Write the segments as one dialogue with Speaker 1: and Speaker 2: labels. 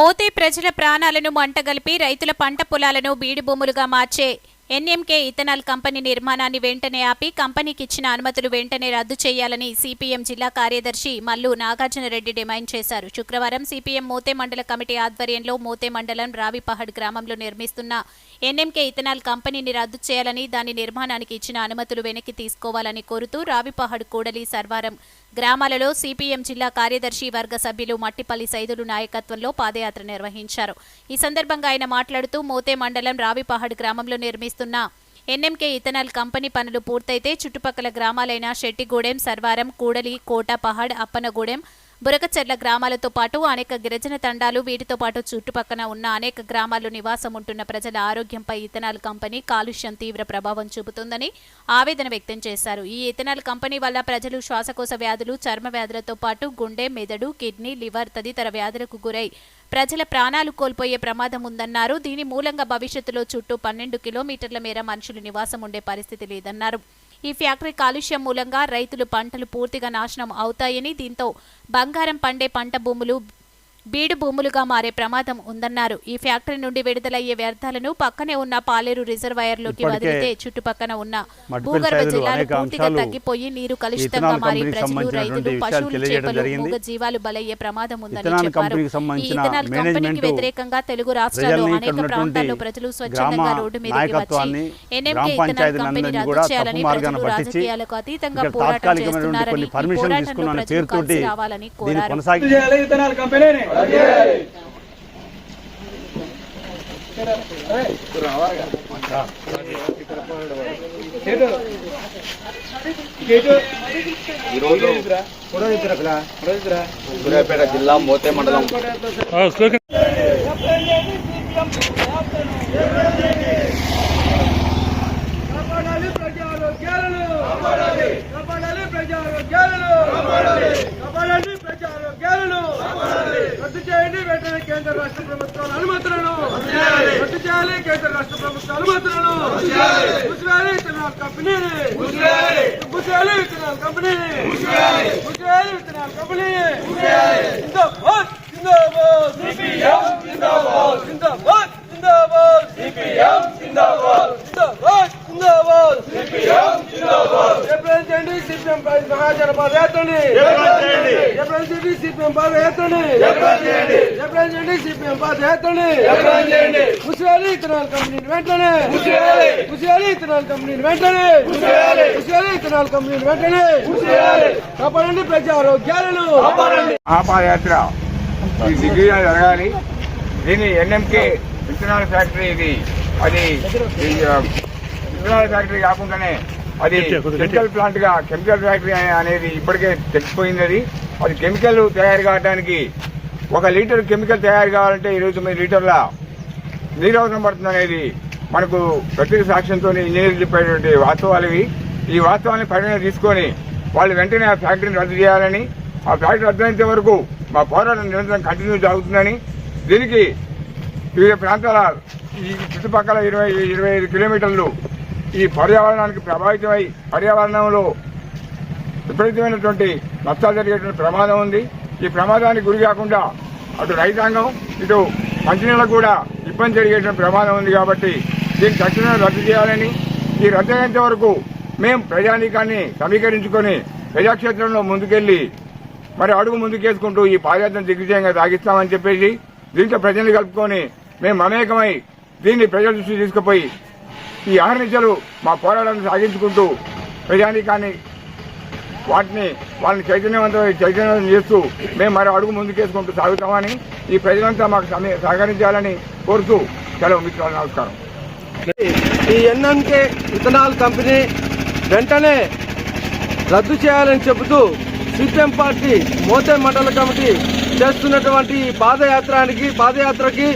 Speaker 1: మోతే ప్రజల ప్రాణాలను మంటగలిపి రైతుల పంట పొలాలను బీడి భూములుగా మార్చే ఎన్ఎంకే ఇథనాల్ కంపెనీ నిర్మాణాన్ని వెంటనే ఆపి కంపెనీకి ఇచ్చిన అనుమతులు వెంటనే రద్దు చేయాలని సిపిఎం జిల్లా కార్యదర్శి మల్లు నాగార్జునరెడ్డి డిమాండ్ చేశారు. శుక్రవారం సిపిఎం మోతే మండల కమిటీ ఆధ్వర్యంలో మోతే మండలం రావిపహడ్ గ్రామంలో నిర్మిస్తున్న ఎన్ఎంకే ఇథనాల్ కంపెనీని రద్దు చేయాలని దాని నిర్మాణానికి ఇచ్చిన అనుమతులు వెనక్కి తీసుకోవాలని కోరుతూ రావిపహడ్ కూడలి సర్వారం గ్రామాలలో సిపిఎం జిల్లా కార్యదర్శి వర్గ సభ్యులు మట్టిపల్లి సైదులు నాయకత్వంలో పాదయాత్ర నిర్వహించారు. ఈ సందర్భంగా ఆయన మాట్లాడుతూ మోతే మండలం రావిపహాడ్ గ్రామంలో నిర్మిస్తున్న ఎన్ఎంకే ఇథనాల్ కంపెనీ పనులు పూర్తయితే చుట్టుపక్కల గ్రామాలైన శెట్టిగూడెం సర్వారం కూడలి కోటపహాడ్ అప్పనగూడెం బురకచెర్ల గ్రామాలతో పాటు అనేక గిరిజన తండాలు వీటితో పాటు చుట్టుపక్కన ఉన్న అనేక గ్రామాల్లో నివాసం ఉంటున్న ప్రజల ఆరోగ్యంపై ఇథనాల్ కంపెనీ కాలుష్యం తీవ్ర ప్రభావం చూపుతుందని ఆవేదన వ్యక్తం చేశారు. ఈ ఇథనాల్ కంపెనీ వల్ల ప్రజలు శ్వాసకోశ వ్యాధులు చర్మ వ్యాధులతో పాటు గుండె మెదడు కిడ్నీ లివర్ తదితర వ్యాధులకు గురై ప్రజల ప్రాణాలు కోల్పోయే ప్రమాదం ఉందన్నారు. దీని మూలంగా భవిష్యత్తులో చుట్టూ పన్నెండు కిలోమీటర్ల మేర మనుషులు నివాసం ఉండే పరిస్థితి లేదన్నారు. ఈ ఫ్యాక్టరీ కాలుష్యం మూలంగా రైతులు పంటలు పూర్తిగా నాశనం అవుతాయని దీంతో బంగారం పండే పంట భూములు బీడు భూములుగా మారే ప్రమాదం ఉందన్నారు. ఈ ఫ్యాక్టరీ నుండి విడుదలయ్యే వ్యర్థాలను పక్కనే ఉన్న పాలేరు రిజర్వాయర్లోకి వదిలితే చుట్టుపక్కన ఉన్న భూగర్భ జిల్లాలు పూర్తిగా తగ్గిపోయి నీరు కలుషితంగా మారి ప్రజలు రైతులు పశువులు చేపలు. మూగ జీవాలు బలయ్యే ప్రమాదం ఉందని చెప్పారు. ఈ ఇథనాల్ కంపెనీకి వ్యతిరేకంగా తెలుగు రాష్ట్రాల్లో అనేక ప్రాంతాల్లో ప్రజలు స్వచ్ఛందంగా రోడ్డు మీదకి వచ్చి ఎన్ఎంకే ఇథనాల్ కంపెనీ రద్దు
Speaker 2: కూడా
Speaker 1: చేయాలని ప్రజలు రాజకీయాలకు అతీతంగా పోరాటం చేస్తున్నారని పోరాటంలో ప్రజలు కలిసి రావాలని కోరారు.
Speaker 2: కొనసాగి
Speaker 3: ఈరోజు సూర్యాపేట జిల్లా మోతే మండలం
Speaker 4: ప్రజారోగ్యాలను ప్రజారోగ్యాలను ప్రజారోగ్యాలను రద్దు చేయండి. వెంటనే కేంద్ర రాష్ట్ర ప్రభుత్వాల అనుమతులను. రద్దు చేయాలి. కేంద్ర రాష్ట్ర ప్రభుత్వ అనుమతులను. ముసివేయాలి ఇథనాల్ కంపెనీని ముసివేయాలి ఇథనాల్ కంపెనీని ముసివేయాలి ఇథనాల్ కంపెనీని జిందాబాద్. జిందాబాద్. సిపిఎం జిందాబాద్. జిందాబాద్. జిందాబాద్. జిందాబాద్. జిందాబాద్. జిందాబాద్. సిపిఎం జిందాబాద్. రిప్రజెంటేటివ్ సిపిఎం మహాజన పాదయాత్రని రిప్రజెంటేటివ్ సిపిఎం పాదయాత్రని రిప్రజెంటేటివ్ సిపిఎం పాదయాత్రని ముసియాలి ఇథనాల్ కంపెనీని వెంటనే. ముసియాలి ఇథనాల్ కంపెనీని వెంటనే. ముసియాలి ఇథనాల్ కంపెనీని వెంటనే. కాపాడండి ప్రజారోగ్యాలను.
Speaker 5: ఆ పాదయాత్ర ఈ దిగ్విజయం జరగాలి. దీని ఎన్ఎంకే విత్తనాల ఫ్యాక్టరీ ఇది. అది విత్తనాల ఫ్యాక్టరీ కాకుండానే అది కెమికల్ ప్లాంట్గా కెమికల్ ఫ్యాక్టరీ అనే- అనేది ఇప్పటికే తెలిసిపోయింది అది. అది కెమికల్ తయారు కావడానికి ఒక లీటర్ కెమికల్ తయారు కావాలంటే ఇరవై తొమ్మిది లీటర్ల నీరు అవసరం పడుతుంది అనేది మనకు ప్రత్యేక సాక్ష్యంతో ఇంజనీర్లు చెప్పేటువంటి వాస్తవాలు ఇవి. ఈ వాస్తవాన్ని పరిగణన తీసుకొని వాళ్ళు వెంటనే ఆ ఫ్యాక్టరీని రద్దు చేయాలని ఆ ఫ్యాక్టరీ రద్దయినంత వరకు మా పోరాటం నిరంతరం కంటిన్యూ జరుగుతుందని దీనికి వివిధ ప్రాంతాల ఈ చుట్టుపక్కల ఇరవై ఇరవై ఐదు కిలోమీటర్లు ఈ పర్యావరణానికి ప్రభావితమై పర్యావరణంలో విపరీతమైనటువంటి నష్టాలు జరిగేటువంటి ప్రమాదం ఉంది. ఈ ప్రమాదానికి గురి కాకుండా అటు రైతాంగం ఇటు మంచినీళ్ళకు కూడా ఇబ్బంది జరిగేటువంటి ప్రమాదం ఉంది కాబట్టి దీన్ని తక్షణమే రద్దు చేయాలని ఈ రద్దు అయ్యేంత వరకు మేము ప్రజానీకాన్ని సమీకరించుకొని ప్రజాక్షేత్రంలో ముందుకెళ్ళి మరి అడుగు ముందుకేసుకుంటూ ఈ పాదయాత్ర దిగ్విజయంగా సాగిస్తామని చెప్పేసి దీంతో ప్రజల్ని కలుపుకొని మేము మమేకమై దీన్ని ప్రజల దృష్టి తీసుకుపోయి ఈ ఆహర్నిశలు మా పోరాటాన్ని సాగించుకుంటూ ప్రజానీకాన్ని వాటిని వాళ్ళని చైతన్యవంతమైన చైతన్యవంతం చేస్తూ మేము మరో అడుగు ముందుకేసుకుంటూ సాగుతామని ఈ ప్రజలంతా మాకు సహకరించాలని కోరుతూ సెలవు మిత్రులు నమస్కారం.
Speaker 4: ఈ ఎన్ఎంకే ఇథనాల్ కంపెనీ వెంటనే రద్దు చేయాలని చెబుతూ సిపిఎం పార్టీ మోతే మండల కమిటీ చేస్తున్నటువంటి ఈ పాదయాత్రానికి పాదయాత్రకి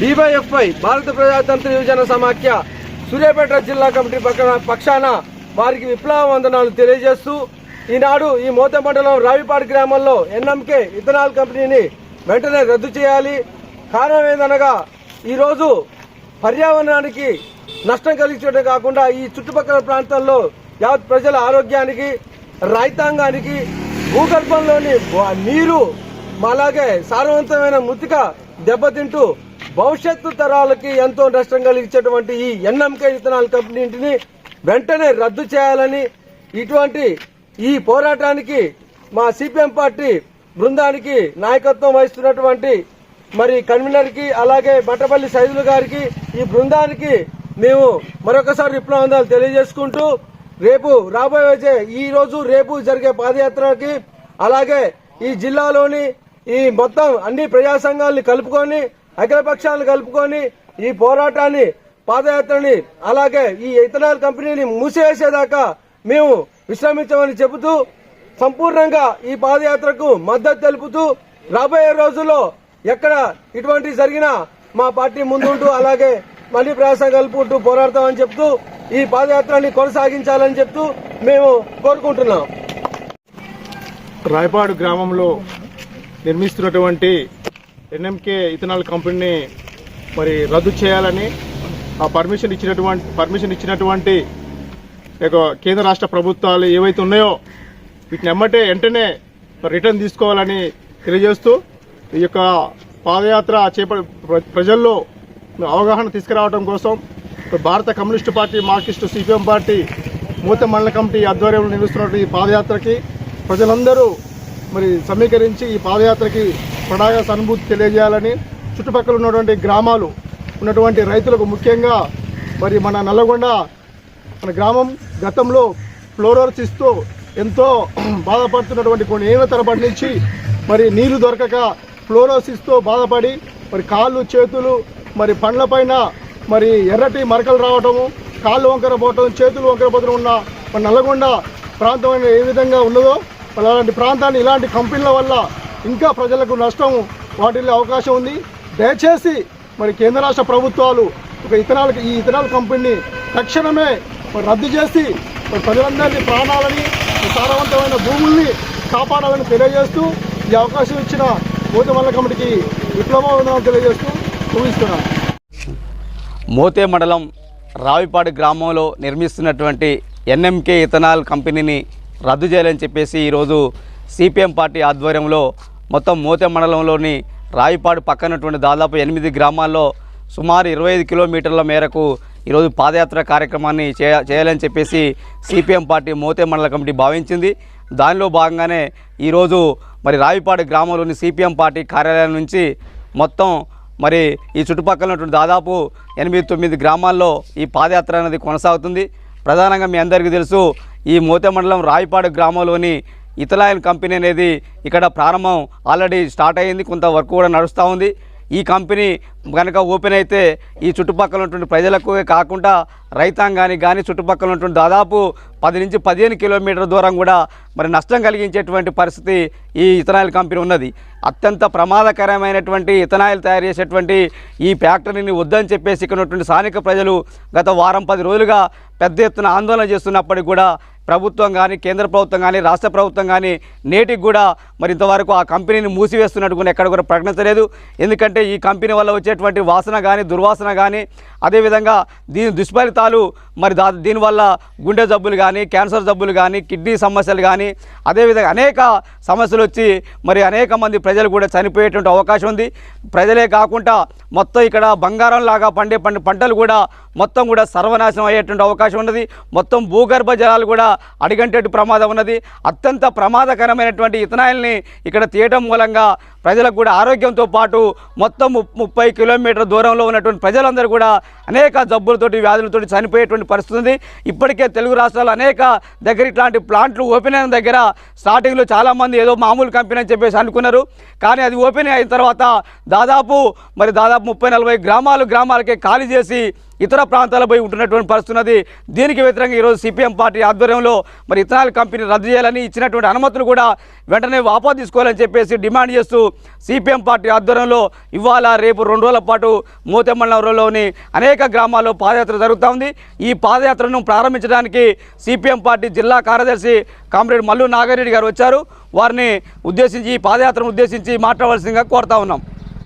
Speaker 4: డివైఎఫ్ఐ భారత ప్రజాతంత్ర యువజన సమాఖ్య సూర్యాపేట జిల్లా కమిటీ పక్కన- పక్షాన వారికి విప్లవ వందనాలు తెలియజేస్తూ ఈనాడు ఈ మోతే మండలం రావిపాడు గ్రామంలో ఎన్ఎంకే ఇథనాల్ కంపెనీని వెంటనే రద్దు చేయాలి. కారణం ఏందనగా ఈరోజు పర్యావరణానికి నష్టం కలిగించడం కాకుండా ఈ చుట్టుపక్కల ప్రాంతాల్లో యావత్ ప్రజల ఆరోగ్యానికి రైతాంగానికి భూగర్భంలోని నీరు అలాగే సారవంతమైన మృతిక దెబ్బతింటూ భవిష్యత్తు తరాలకి ఎంతో నష్టం కలిగించేటువంటి ఈ ఎన్ఎంకే విత్తనాల కంపెనీని వెంటనే రద్దు చేయాలని ఇటువంటి ఈ పోరాటానికి మా సిపిఎం పార్టీ బృందానికి నాయకత్వం వహిస్తున్నటువంటి మరి కన్వీనర్కి అలాగే మట్టపల్లి సైదులు గారికి ఈ బృందానికి మేము మరొకసారి విప్లవందాలు తెలియజేసుకుంటూ రేపు రాబోయే వచ్చే- ఈ రోజు రేపు జరిగే పాదయాత్రకి అలాగే ఈ జిల్లాలోని ఈ మొత్తం అన్ని ప్రజా సంఘాలని కలుపుకొని అఖిలపక్షాలను కలుపుకొని ఈ పోరాటాన్ని పాదయాత్రని అలాగే ఈ ఇథనాల్ కంపెనీని మూసివేసేదాకా మేము విశ్రమించమని చెబుతూ సంపూర్ణంగా ఈ పాదయాత్రకు మద్దతు తెలుపుతూ రాబోయే రోజుల్లో ఎక్కడ ఇటువంటి జరిగినా మా పార్టీ ముందుంటూ అలాగే మళ్ళీ ప్రయాసం కలుపుకుంటూ పోరాడతామని చెప్తూ ఈ పాదయాత్రని కొనసాగించాలని చెప్తూ మేము కోరుకుంటున్నాం.
Speaker 2: రాయపాడు గ్రామంలో నిర్మిస్తున్నటువంటి ఎన్ఎంకే ఇథనాల్ కంపెనీని మరి రద్దు చేయాలని ఆ పర్మిషన్ ఇచ్చినటువంటి పర్మిషన్ ఇచ్చినటువంటి కేంద్ర రాష్ట్ర ప్రభుత్వాలు ఏవైతే ఉన్నాయో వీటిని ఎమ్మటే వెంటనే రిటర్న్ తీసుకోవాలని తెలియజేస్తూ ఈ యొక్క పాదయాత్ర చేప ప్ర- ప్రజల్లో అవగాహన తీసుకురావడం కోసం భారత communist party marxist CPM party మూత మండల కమిటీ ఆధ్వర్యంలో నిర్వహిస్తున్న ఈ పాదయాత్రకి ప్రజలందరూ మరి సమీకరించి ఈ పాదయాత్రకి ప్రడాగ సానుభూతి తెలియజేయాలని చుట్టుపక్కల ఉన్నటువంటి గ్రామాలు ఉన్నటువంటి రైతులకు ముఖ్యంగా మరి మన నల్లగొండ మన గ్రామం గతంలో ఫ్లోరోసిస్తో ఎంతో బాధపడుతున్నటువంటి కొన్ని ఏళ్ళ తరబడి నుంచి మరి నీళ్ళు దొరకక ఫ్లోరోసిస్తో బాధపడి మరి కాళ్ళు చేతులు మరి పండ్లపైన మరి ఎర్రటి మరకలు రావటము కాళ్ళు వంకర పోవటం చేతులు వంకరపోతూ ఉన్న మన నల్లగొండ ప్రాంతం ఏ విధంగా ఉన్నదో మరి అలాంటి ప్రాంతాన్ని ఇలాంటి కంపెనీల వల్ల ఇంకా ప్రజలకు నష్టం వాటిల్లే అవకాశం ఉంది. దయచేసి మరి కేంద్ర రాష్ట్ర ప్రభుత్వాలు ఒక ఇథనాల్ ఈ ఇథనాల్ కంపెనీని తక్షణమే రద్దు చేసి ప్రజలందరినీ ప్రాణాలని సారవంతమైన భూముల్ని కాపాడాలని తెలియజేస్తూ ఈ అవకాశం ఇచ్చిన భూతమల్ల కమిటీకి విప్లవం తెలియజేస్తూ ఊహిస్తున్నాను
Speaker 3: మోతే మండలం రావిపాడు గ్రామంలో నిర్మిస్తున్నటువంటి ఎన్ఎంకే ఇథనాల్ కంపెనీని రద్దు చేయాలని చెప్పేసి ఈరోజు సిపిఎం పార్టీ ఆధ్వర్యంలో మొత్తం మోతే మండలంలోని రాయిపాడు పక్కనటువంటి దాదాపు ఎనిమిది గ్రామాల్లో సుమారు ఇరవై ఐదు కిలోమీటర్ల మేరకు ఈరోజు పాదయాత్ర కార్యక్రమాన్ని చేయాలని చెప్పేసి సిపిఎం పార్టీ మోతే మండల కమిటీ భావించింది. దానిలో భాగంగానే ఈరోజు మరి రావిపాడు గ్రామంలోని సిపిఎం పార్టీ కార్యాలయం నుంచి మొత్తం మరి ఈ చుట్టుపక్కల ఉన్నటువంటి దాదాపు ఎనిమిది తొమ్మిది గ్రామాల్లో ఈ పాదయాత్ర అనేది కొనసాగుతుంది. ప్రధానంగా మీ అందరికీ తెలుసు ఈ మోతే మండలం రాయపాడు గ్రామంలోని ఇతలాయన్ కంపెనీ అనేది ఇక్కడ ప్రారంభం ఆల్రెడీ స్టార్ట్ అయ్యింది. కొంత వర్క్ కూడా నడుస్తూ ఉంది. ఈ కంపెనీ కనుక ఓపెన్ అయితే ఈ చుట్టుపక్కల ఉన్నటువంటి ప్రజలకు కాకుండా రైతాంగానికి కానీ చుట్టుపక్కల ఉన్నటువంటి దాదాపు పది నుంచి పదిహేను కిలోమీటర్ దూరం కూడా మరి నష్టం కలిగించేటువంటి పరిస్థితి ఈ ఇథనాయిల్ కంపెనీ ఉన్నది. అత్యంత ప్రమాదకరమైనటువంటి ఇథనాయిల్ తయారు చేసేటువంటి ఈ ఫ్యాక్టరీని వద్దని చెప్పేసి ఇక్కడ ఉన్నటువంటి స్థానిక ప్రజలు గత వారం పది రోజులుగా పెద్ద ఎత్తున ఆందోళన చేస్తున్నప్పటికీ కూడా ప్రభుత్వం కానీ కేంద్ర ప్రభుత్వం కానీ రాష్ట్ర ప్రభుత్వం కానీ నేటికి కూడా మరి ఇంతవరకు ఆ కంపెనీని మూసివేస్తున్నట్టు కూడా ఎక్కడ కూడా ప్రకటించలేదు. ఎందుకంటే ఈ కంపెనీ వల్ల వచ్చే వచ్చేటువంటి వాసన కానీ దుర్వాసన కానీ అదేవిధంగా దీని దుష్ఫలితాలు మరి దా దీనివల్ల గుండె జబ్బులు కానీ క్యాన్సర్ జబ్బులు కానీ కిడ్నీ సమస్యలు కానీ అదేవిధంగా అనేక సమస్యలు వచ్చి మరి అనేక మంది ప్రజలు కూడా చనిపోయేటువంటి అవకాశం ఉంది. ప్రజలే కాకుండా మొత్తం ఇక్కడ బంగారం లాగా పండే పంట పంటలు కూడా మొత్తం కూడా సర్వనాశనం అయ్యేటువంటి అవకాశం ఉన్నది. మొత్తం భూగర్భ జలాలు కూడా అడిగంటేటి ప్రమాదం ఉన్నది. అత్యంత ప్రమాదకరమైనటువంటి ఇథనాయిల్ని ఇక్కడ తీయటం మూలంగా ప్రజలకు కూడా ఆరోగ్యంతో పాటు మొత్తం ము- ముప్పై కిలోమీటర్ దూరంలో ఉన్నటువంటి ప్రజలందరూ కూడా అనేక జబ్బులతోటి వ్యాధులతోటి చనిపోయేటువంటి పరిస్థితి ఉంది. ఇప్పటికే తెలుగు రాష్ట్రాలు అనేక దగ్గర ఇట్లాంటి ప్లాంట్లు ఓపెన్ అయిన దగ్గర స్టార్టింగ్లో చాలామంది ఏదో మామూలు కంపెనీ అని చెప్పేసి అనుకున్నారు. కానీ అది ఓపెన్ అయిన తర్వాత దాదాపు మరి దాదాపు ముప్పై నలభై గ్రామాలు గ్రామాలకే ఖాళీ చేసి ఇతర ప్రాంతాలపై పోయి ఉంటున్నటువంటి పరిస్థితి ఉన్నది. దీనికి వ్యతిరేకంగా ఈరోజు సిపిఎం పార్టీ ఆధ్వర్యంలో మరి ఇథనాల్ కంపెనీ రద్దు చేయాలని ఇచ్చినటువంటి అనుమతులు కూడా వెంటనే వాపా తీసుకోవాలని చెప్పేసి డిమాండ్ చేస్తూ సిపిఎం పార్టీ ఆధ్వర్యంలో ఇవాళ రేపు రెండు రోజుల పాటు మూతెమండలంలోని అనేక గ్రామాల్లో పాదయాత్ర జరుగుతూ ఉంది. ఈ పాదయాత్రను ప్రారంభించడానికి సిపిఎం పార్టీ జిల్లా కార్యదర్శి కామ్రేడ్ మల్లు నాగారెడ్డి గారు వచ్చారు. వారిని ఉద్దేశించి ఈ పాదయాత్రను ఉద్దేశించి మాట్లాడవలసిందిగా కోరుతా ఉన్నాం.